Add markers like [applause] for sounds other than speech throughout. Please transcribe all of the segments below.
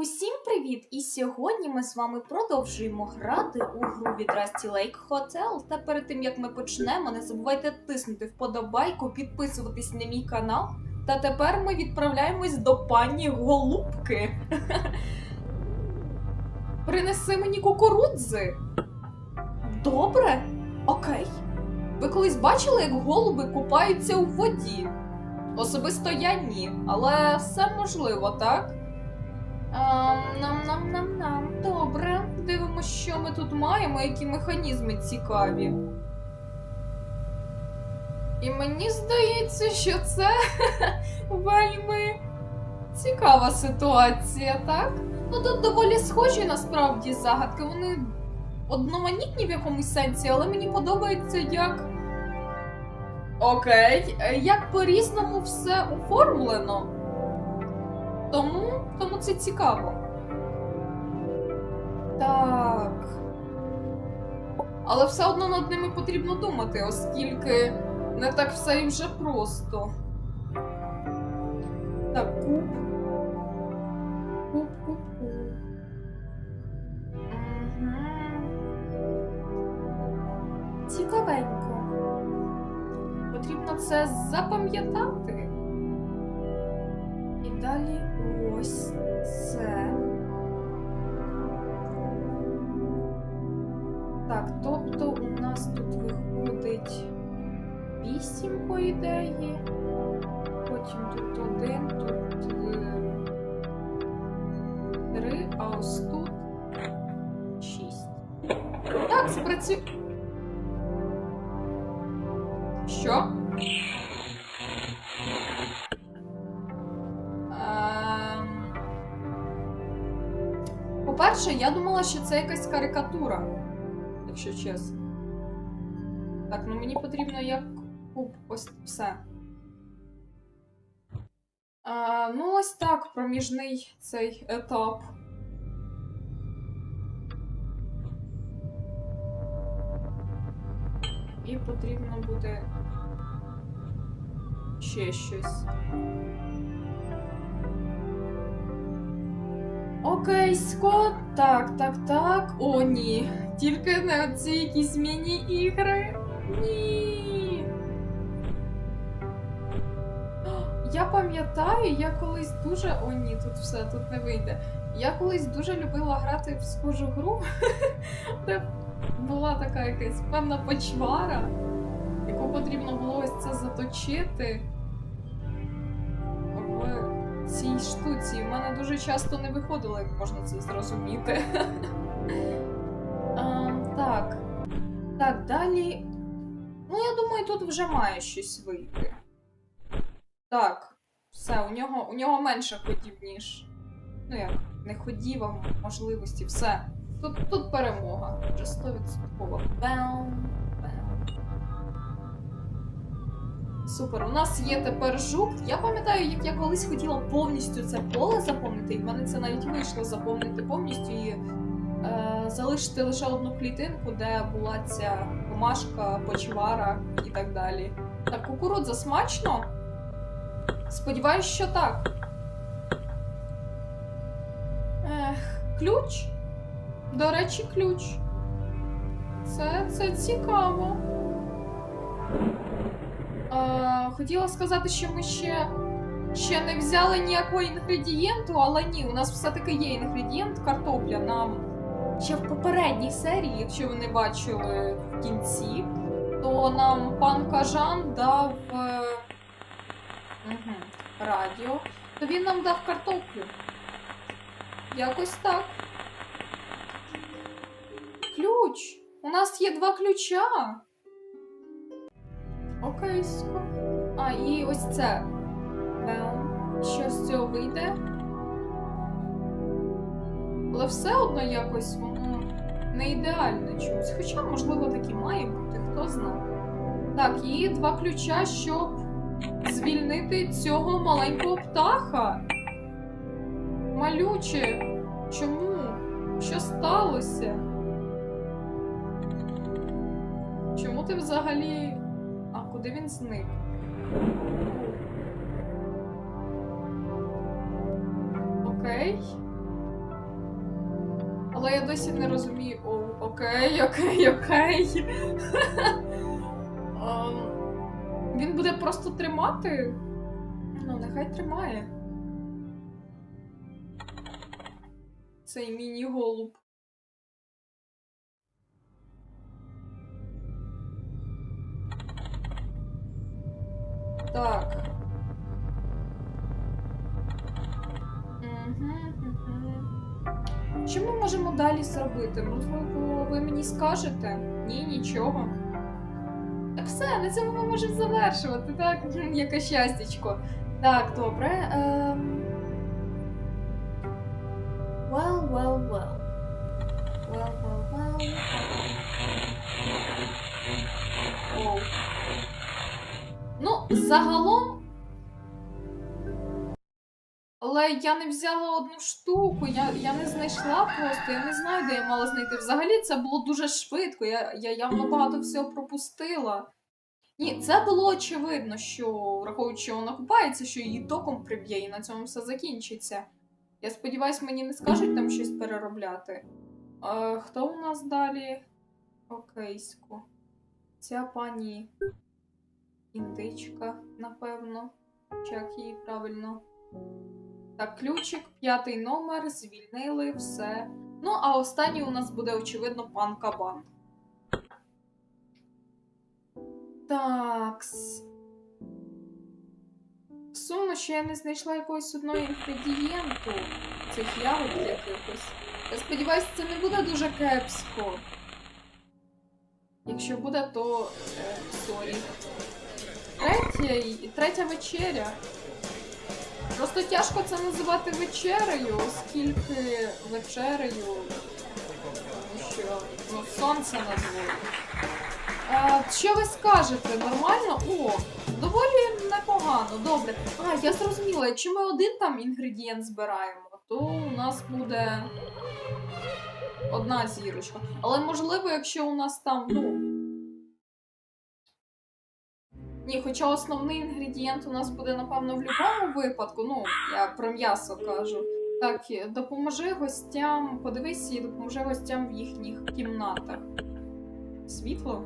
Усім привіт! І сьогодні ми з вами продовжуємо грати у гру від Rusty Lake Hotel. Та перед тим як ми почнемо, не забувайте тиснути вподобайку, підписуватись на мій канал. Та тепер ми відправляємось до пані Голубки. [laughs] Принеси мені кукурудзи. Добре? Окей. Ви колись бачили, як голуби купаються у воді? Особисто я ні, але все можливо, так? Нам-нам-нам-нам. Добре. Дивимося, що ми тут маємо, які механізми цікаві. І мені здається, що це [laughs] вельми цікава ситуація, так? Ну тут доволі схожі насправді загадки. Вони одноманітні в якомусь сенсі, але мені подобається як. Окей, як по-різному все оформлено. Тому, тому це цікаво. Так. Але все одно над ними потрібно думати, оскільки не так все і вже просто. Так, куб. Куб, куб, куб. Цікавенько. Потрібно це запам'ятати. І далі ось це. Так, тобто у нас тут виходить 8 по ідеї. Потім тут один, тут е, три, а ось тут шість. Так, спрацює. Що? По-перше, я думала, що це якась карикатура, якщо чесно. Так, ну мені потрібно як куб, ось все. А, ну, ось так, проміжний цей етап. І потрібно буде ще щось. Окей, Скот. Так, так, так. О, ні. Тільки не оці якісь міні-ігри. Ні. [gasps] Я пам'ятаю, я колись дуже. О, ні, тут все, тут не вийде. Я колись дуже любила грати в схожу гру, [laughs] де була така якась певна почвара, яку потрібно було ось це заточити цій штуці. У мене дуже часто не виходило, як можна це зрозуміти. [laughs] А, так. Так, далі. Ну, я думаю, тут вже має щось вийти. Так, все, у нього, у нього менше ходів, ніж. Ну як, не ходів, а можливості, все. Тут, тут перемога. Вже 100%. Бем, Супер, у нас є тепер жук. Я пам'ятаю, як я колись хотіла повністю це поле заповнити, і в мене це навіть вийшло заповнити повністю і е, залишити лише одну клітинку, де була ця комашка, почвара і так далі. Так, кукурудза смачно? Сподіваюсь, що так. Ех, ключ? До речі, ключ. Це, це цікаво. Е, хотіла сказати, що ми ще, ще не взяли ніякого інгредієнту, але ні, у нас все-таки є інгредієнт картопля. Нам ще в попередній серії, якщо ви не бачили в кінці, то нам пан Кажан дав е, угу, радіо, то він нам дав картоплю. Якось так. Ключ. У нас є два ключа. Окейсько. А, і ось це. Що з цього вийде? Але все одно якось воно не ідеальне чомусь. Хоча, можливо, таки має бути, хто знає. Так, і два ключа, щоб звільнити цього маленького птаха. Малюче. Чому? Що сталося? Чому ти взагалі. Куди він зник? Окей. Але я досі не розумію. О, окей, окей, окей. [laughs] Ем, Він буде просто тримати? Ну, нехай тримає. Цей міні-голуб. Так. Що ми можемо далі зробити? Можливо, ви мені скажете? Ні, нічого. Так все, на цьому ми можемо завершувати, так? Яке щастячко. Так, добре. Ем... Well, well. Well, загалом. Але я не взяла одну штуку, я, я не знайшла просто, я не знаю, де я мала знайти. Взагалі це було дуже швидко, я, я явно багато всього пропустила. Ні, це було очевидно, що, враховуючи, вона купається, що її током приб'є і на цьому все закінчиться. Я сподіваюсь, мені не скажуть там щось переробляти. Е, хто у нас далі? Окейсько. Ця пані індичка, напевно. Чи як її правильно. Так, ключик, п'ятий номер, звільнили, все. Ну, а останній у нас буде, очевидно, пан Кабан. Такс. Сумно, що я не знайшла якогось одного інгредієнту цих ягод якихось. Я сподіваюся, це не буде дуже кепсько. Якщо буде, то е, сорі. Третя, третя вечеря. Просто тяжко це називати вечерею, оскільки вечерею, що ну, сонце на дворі. А, що ви скажете? Нормально? О, доволі непогано, добре. А, я зрозуміла, якщо ми один там інгредієнт збираємо, то у нас буде одна зірочка. Але можливо, якщо у нас там, ну. Ні, хоча основний інгредієнт у нас буде, напевно, в будь-якому випадку. Ну, я про м'ясо кажу. Так, допоможи гостям, подивись і допоможи гостям в їхніх кімнатах. Світло?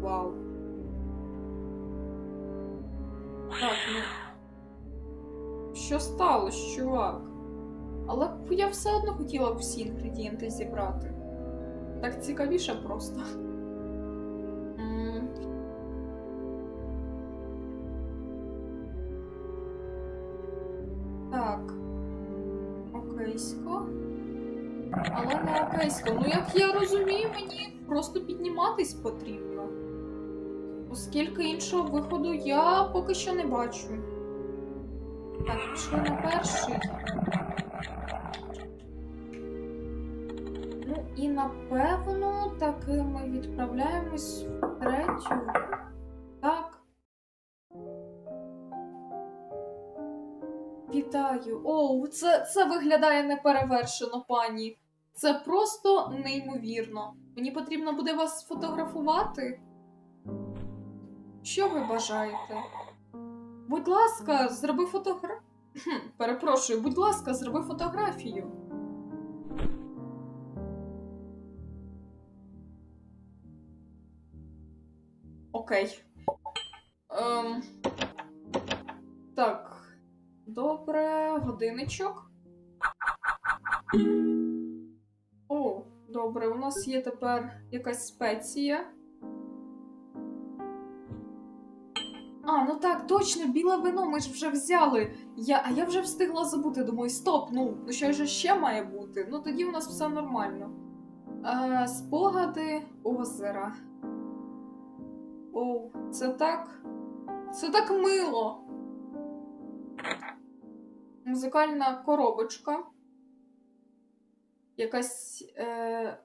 Вау. Так, ну. Що сталося, чувак? Але я все одно хотіла всі інгредієнти зібрати. Так цікавіше просто. Але. Ну, як я розумію, мені просто підніматись потрібно. Оскільки іншого виходу я поки що не бачу. Так, пішли на перший. Ну і напевно таки ми відправляємось в третю. Так. Вітаю. Оу, це, це виглядає неперевершено, пані. Це просто неймовірно. Мені потрібно буде вас сфотографувати. Що ви бажаєте? Будь ласка, зроби фотографію. Перепрошую, будь ласка, зроби фотографію. Окей. Ем... Так. Добре, годинничок. О, добре, у нас є тепер якась спеція. А, ну так, точно, біле вино ми ж вже взяли. Я, а я вже встигла забути. Думаю, стоп, ну, ну що ж ще має бути? Ну тоді у нас все нормально. Е, спогади озера. Оу, це так. Це так мило. Музикальна коробочка. Якась. Е...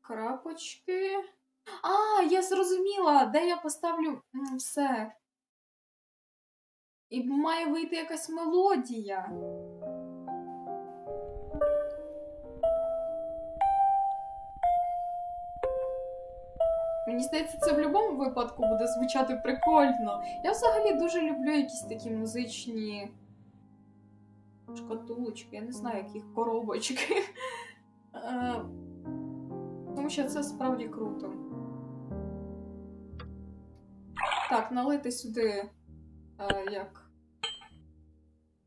Крапочки. А, я зрозуміла, де я поставлю все. І має вийти якась мелодія. Мені здається, це в будь-якому випадку буде звучати прикольно. Я взагалі дуже люблю якісь такі музичні шкатулочки, я не знаю, яких коробочки. [laughs] Е, Тому що це справді круто. Так, налити сюди е, як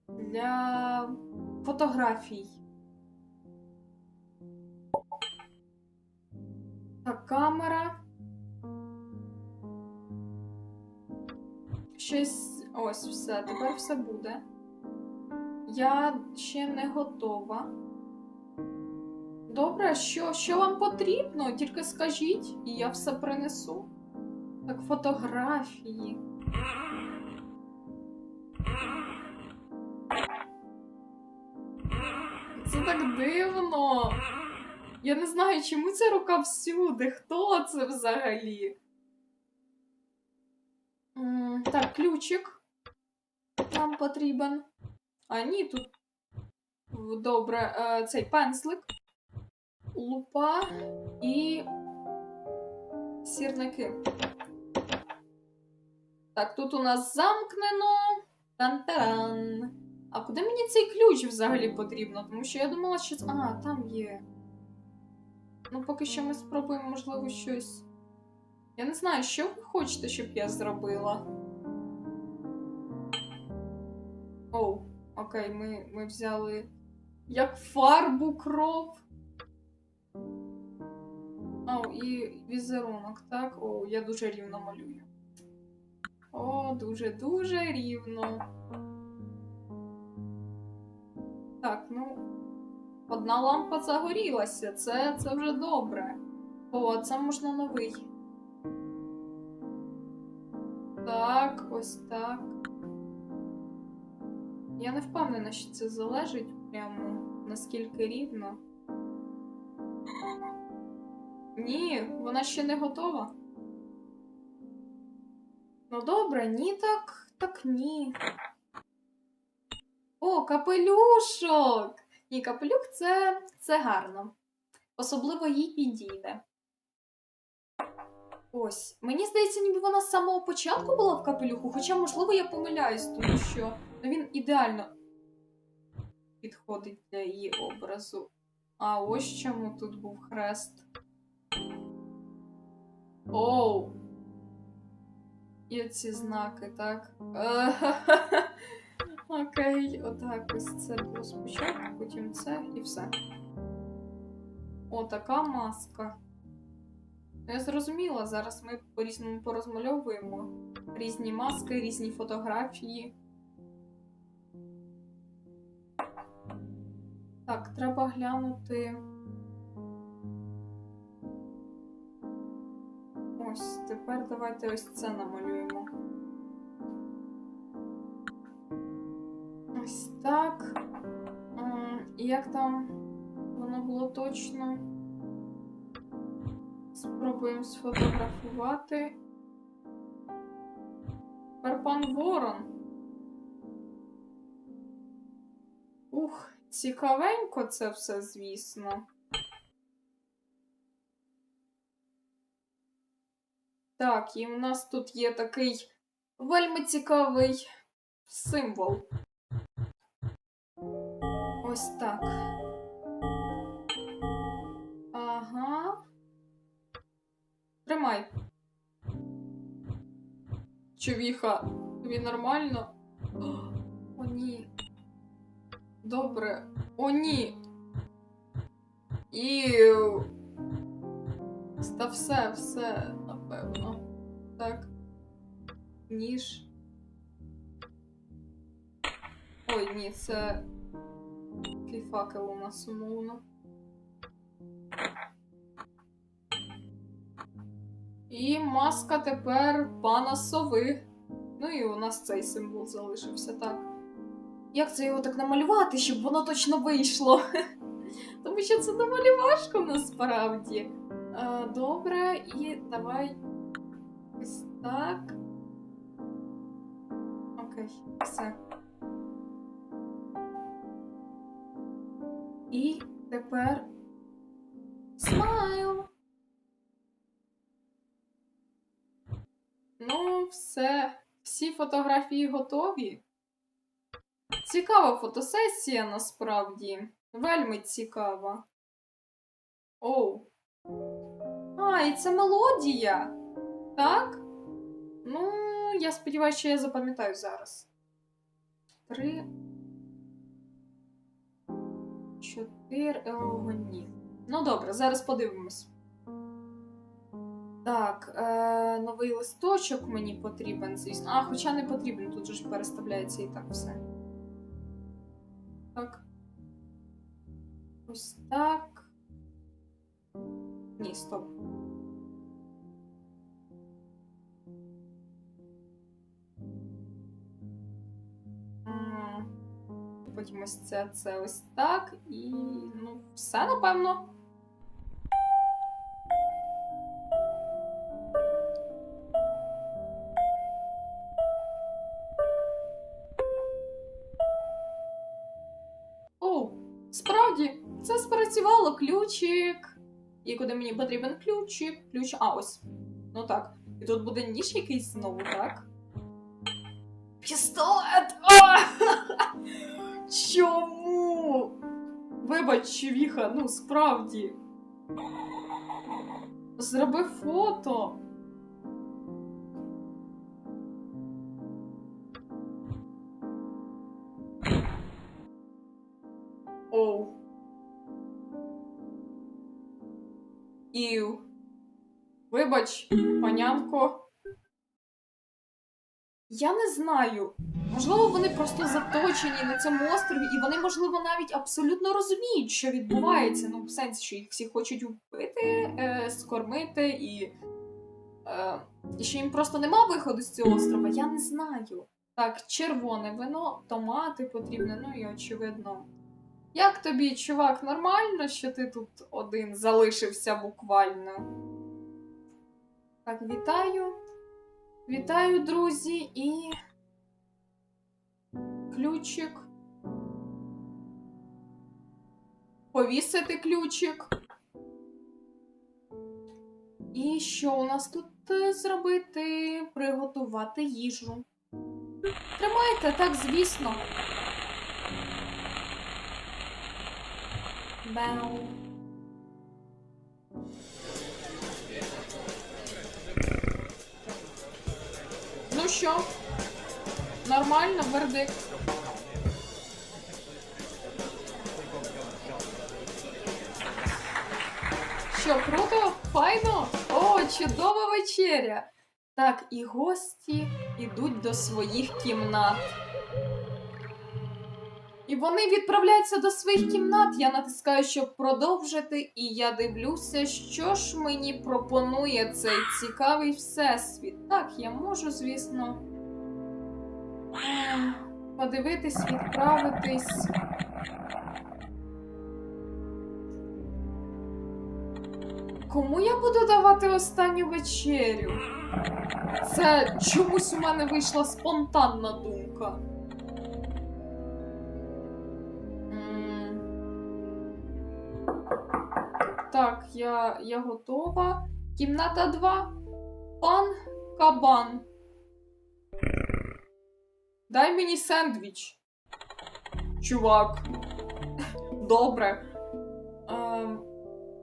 для фотографій. Так, камера. Щось. Ось все. Тепер все буде. Я ще не готова. Добре, що, що вам потрібно? Тільки скажіть, і я все принесу. Так, фотографії. Це так дивно. Я не знаю, чому ця рука всюди. Хто це взагалі? Так, ключик. Нам потрібен. А ні, тут. Добре, е, цей пензлик, лупа і сірники. Так, тут у нас замкнено. Тан-таран. А куди мені цей ключ взагалі потрібно? Тому що я думала, що. А, там є. Ну, поки що ми спробуємо, можливо, щось. Я не знаю, що ви хочете, щоб я зробила. Оу, окей, ми, ми взяли як фарбу кров. О, і візерунок, так? О, я дуже рівно малюю. О, дуже-дуже рівно. Так, ну. Одна лампа загорілася, це, це вже добре. О, це можна новий. Так, ось так. Я не впевнена, що це залежить прямо наскільки рівно. Ні, вона ще не готова. Ну добре, ні, так, так ні. О, капелюшок! Ні, капелюх це, це гарно. Особливо їй підійде. Ось. Мені здається, ніби вона з самого початку була в капелюху, хоча, можливо, я помиляюсь, тому що ну, він ідеально підходить для її образу. А ось чому тут був хрест. Оу. І оці знаки, так? [laughs] Окей, отак ось це було спочатку, потім це і все. О, така маска. Я зрозуміла, зараз ми по-різному порозмальовуємо різні маски, різні фотографії. Так, треба глянути. Ось, тепер давайте ось це намалюємо. Ось так. І як там воно було точно? Спробуємо сфотографувати. Тепер пан Ворон. Ух, цікавенько це все, звісно. Так, і в нас тут є такий вельми цікавий символ. Ось так. Ага. Тримай. Човіха, тобі нормально? Добре. О, ні. Іу. Та все, все, напевно. Так. Ніж. Ой, ні, це. Такий факел у нас умовно. І маска тепер пана сови. Ну і у нас цей символ залишився, так. Як це його так намалювати, щоб воно точно вийшло? [laughs] Тому що це доволі важко насправді. Е, добре, і давай ось так. Окей, все. І тепер смайл. Ну, все. Всі фотографії готові. Цікава фотосесія насправді. Вельми цікава. Оу. А, і це мелодія. Так? Ну, я сподіваюся, що я запам'ятаю зараз. Три. Чотири. О, ні. Ну добре, зараз подивимось. Так, е, новий листочок мені потрібен, звісно. А, хоча не потрібен, тут же переставляється і так все. Так. Ось так. Ні, стоп. Потім ось це, це ось так. І ну, все, напевно. Ключик. І куди мені потрібен ключик? Ключ. А, ось. Ну так. І тут буде ніж якийсь знову, так? Пістолет! А! [laughs] Чому? Вибач, Чувіха, ну справді. Зроби фото. Оу. Ів. Вибач, панянко. Я не знаю. Можливо, вони просто заточені на цьому острові, і вони, можливо, навіть абсолютно розуміють, що відбувається. Ну, в сенсі, що їх всі хочуть вбити, е, скормити, і, е, і що їм просто нема виходу з цього острова. Я не знаю. Так, червоне вино, томати потрібне, ну і очевидно. Як тобі, чувак, нормально, що ти тут один залишився буквально? Так, вітаю. Вітаю, друзі, і. Ключик. Повісити ключик. І що у нас тут е, зробити? Приготувати їжу. Тримайте, так, звісно. Бау. Ну що? Нормально, вердикт. Що, круто? Файно? О, чудова вечеря! Так, і гості йдуть до своїх кімнат. І вони відправляються до своїх кімнат. Я натискаю, щоб продовжити, і я дивлюся, що ж мені пропонує цей цікавий всесвіт. Так, я можу, звісно, е, подивитись, відправитись. Кому я буду давати останню вечерю? Це чомусь у мене вийшла спонтанна думка. Я, я готова. Кімната 2. Пан Кабан. Дай мені сендвіч. Чувак. [laughs] Добре. Ем,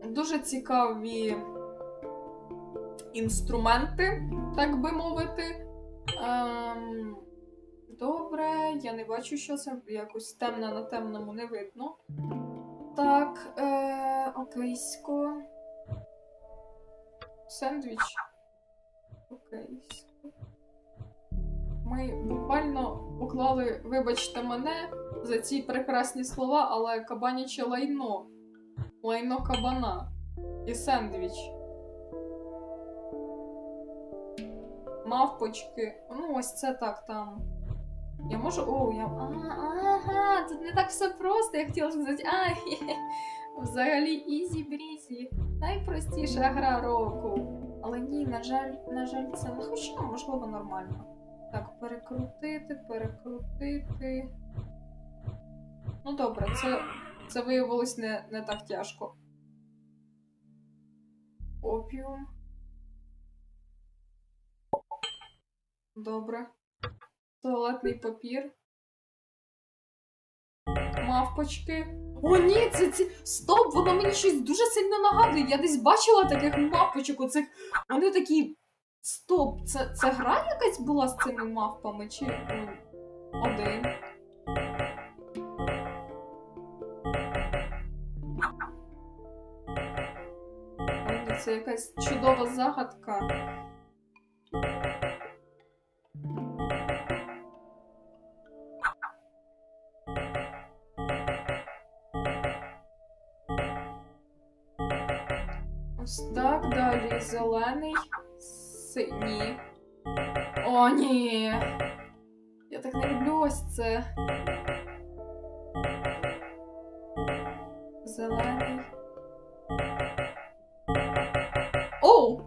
дуже цікаві інструменти, так би мовити. Ем, добре, я не бачу, що це якось темно на темному не видно. Так, е, окейсько. Сендвіч. Окейсько. Ми буквально поклали, вибачте мене, за ці прекрасні слова, але кабаняче лайно. Лайно кабана. І сендвіч. Мавпочки. Ну, ось це так там. Я можу. О, я. Ага, тут не так все просто. Я хотіла сказати. А, хе-хе. Взагалі ізі брізі. Найпростіша гра року. Але ні, на жаль, на жаль, це не хоча, можливо, нормально. Так, перекрутити, перекрутити. Ну добре, це, це виявилось не, не так тяжко. Опіум. Добре. Туалетний папір. мавпочки. О, ні, це ці. Стоп, воно мені щось дуже сильно нагадує. Я десь бачила таких мавпочок, оцих. Вони такі. Стоп, це, це гра якась була з цими мавпами? Чи ну, один? Це якась чудова загадка. Зелений, синій. О, ні. Я так не люблю ось це. Зелений. Оу!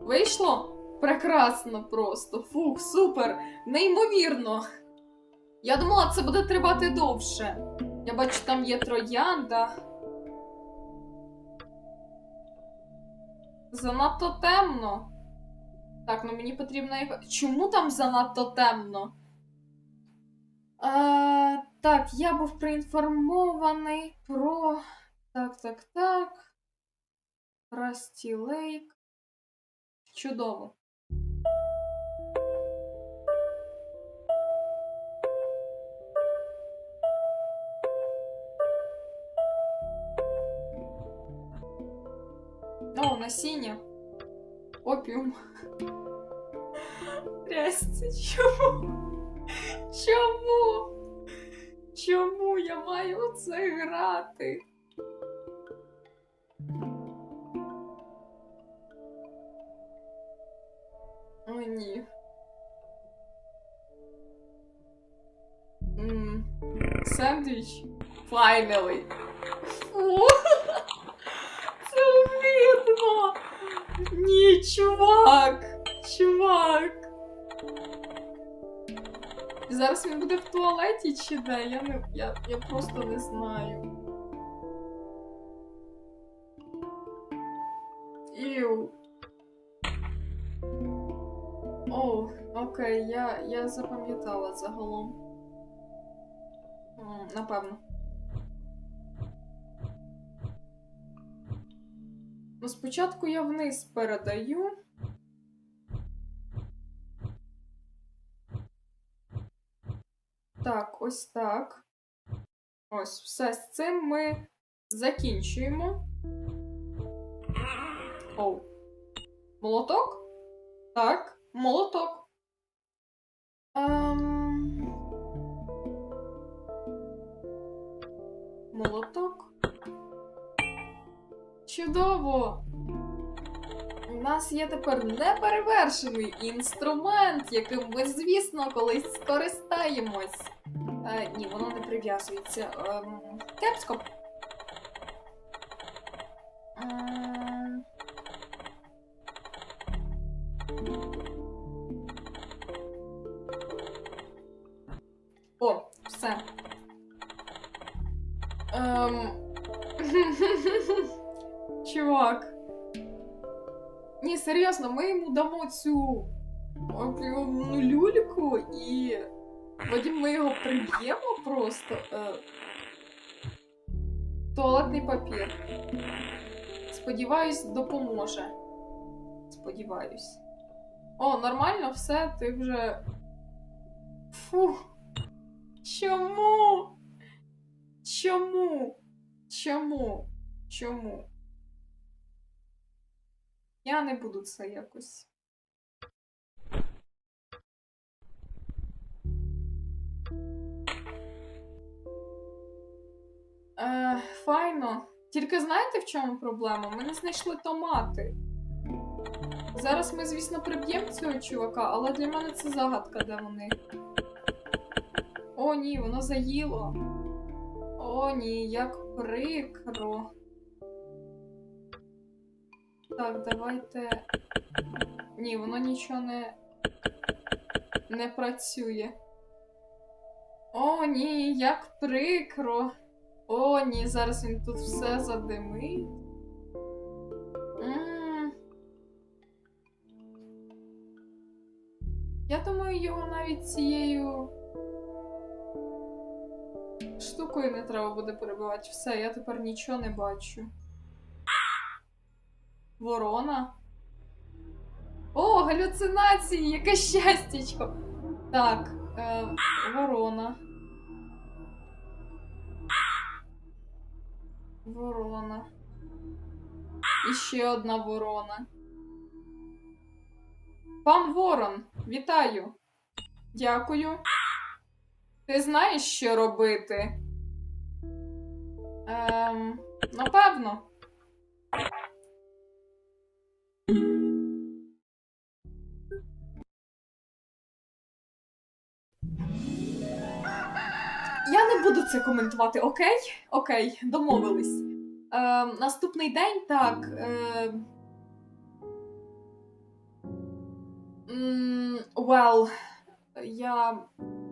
Вийшло? Прекрасно просто. Фух, супер! Неймовірно. Я думала, це буде тривати довше. Я бачу, там є троянда. Занадто темно. Так, ну мені потрібно яка. Чому там занадто темно? Е, так, я був проінформований про. Так, так, так. Расті Лейк. Чудово. О, насіння. Опіум. Трясся, чому? Чому? Чому я маю у це грати? О, ні. М, Сендвіч? Finally. Фу. Ні, чувак. Чувак. Зараз він буде в туалеті чи де? Я не. Я, я просто не знаю. Іу. О, окей, я, я запам'ятала загалом. Напевно. Ну, спочатку я вниз передаю. Так, ось так. Ось, все з цим ми закінчуємо. Оу. Молоток? Так, молоток. Ем... Чудово! У нас є тепер неперевершений інструмент, яким ми, звісно, колись скористаємось. Е, ні, воно не прив'язується. Е, кепсько. Ем, цю опіумну люльку і потім ми його приб'ємо просто. Е... Туалетний папір. Сподіваюсь, допоможе. Сподіваюсь. О, нормально, все, ти вже. Фу. Чому? Чому? Чому? Чому? Я не буду це якось. Е, файно. Тільки знаєте, в чому проблема? Ми не знайшли томати. Зараз ми, звісно, приб'ємо цього чувака, але для мене це загадка, де вони. О, ні, воно заїло. О, ні, як прикро. Так, давайте. Ні, воно нічого не. не працює. О, ні, як прикро. О, ні, зараз він тут все задимить. Я думаю, його навіть цією Штукою не треба буде перебивати. Все, я тепер нічого не бачу. Ворона. О, галюцинації! Яке щастячко! Так, е, ворона. Ворона. І ще одна ворона. Пан Ворон, вітаю. Дякую. Ти знаєш, що робити? Ем, напевно. Я не буду це коментувати, окей? Окей, домовились. Ем, наступний день так. М, Well, я,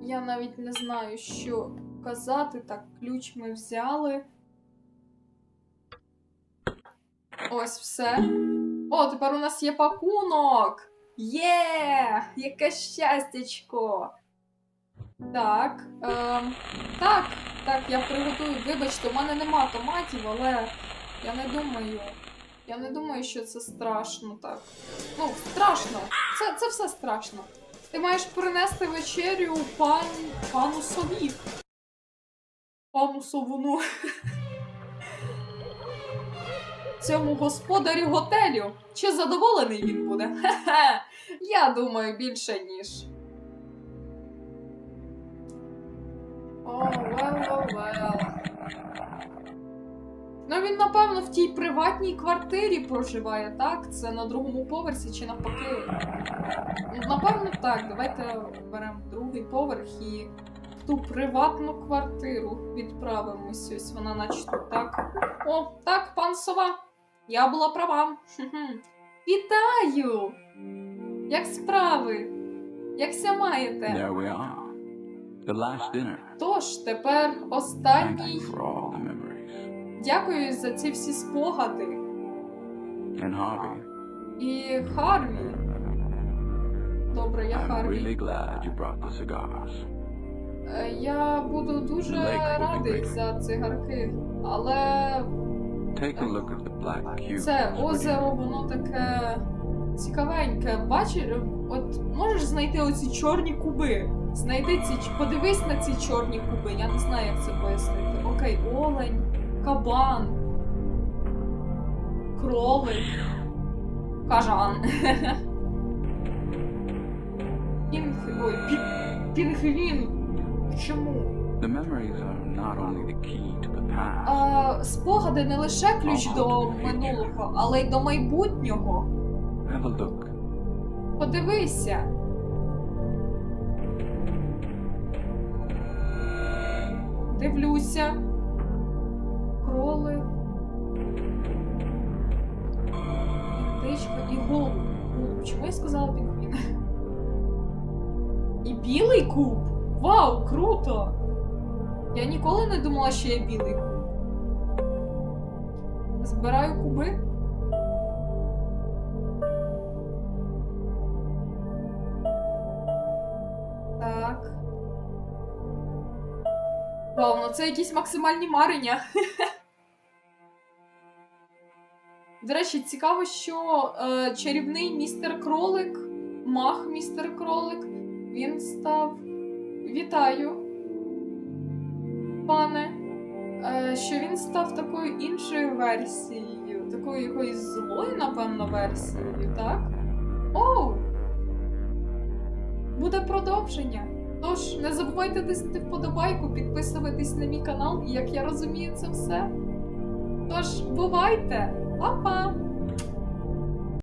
я навіть не знаю, що казати. Так, ключ ми взяли. Ось все. О, тепер у нас є пакунок! Є! Яке щастячко! Так. Ем, так, так, я приготую. Вибачте, у мене нема томатів, але я не думаю. Я не думаю, що це страшно так. Ну, страшно. Це, це все страшно. Ти маєш принести вечерю пан, пану сові. Пану совуну. [laughs] Цьому господарю готелю. Чи задоволений він буде? [laughs] Хе-хе. Я думаю, більше ніж. Вел. Ну він, напевно, в тій приватній квартирі проживає, так? Це на другому поверсі чи навпаки. Ну, Напевно, так. Давайте беремо другий поверх і в ту приватну квартиру відправимось. Ось вона наче так. О, так, пан сова. Я була права. Вітаю! Як справи? Якся маєте? Тож, тепер останній. Дякую за ці всі спогади. And Harvey, І Харві. Добре, я Харві. really glad you brought the cigars. Е, Я буду дуже радий за цигарки, але Take a look at the black cube. це озеро, воно таке цікавеньке. Бачиш, от можеш знайти оці чорні куби. Знайди ці, подивись на ці чорні куби. Я не знаю, як це пояснити. Окей, олень, кабан, кролик, кажан. Пінг... Ой, пі... пінгвін. Чому? The memories are not only the key to the past, А, спогади не лише ключ до минулого, але й до майбутнього. have a look. Подивися. Дивлюся. Кроли. Індичка і голуб. Голуб. Чому я сказала пінгвін? І білий куб. Вау, круто! Я ніколи не думала, що є білий куб. Збираю куби. Так. Ну це якісь максимальні марення. До речі, цікаво, що е, чарівний містер кролик, мах містер кролик, він став. Вітаю, пане. Е, що він став такою іншою версією, такою якоюсь злою, напевно, версією, так? Оу! Буде продовження. Тож не забувайте тиснути вподобайку, підписуватись на мій канал, і як я розумію це все. Тож, бувайте! Па-па!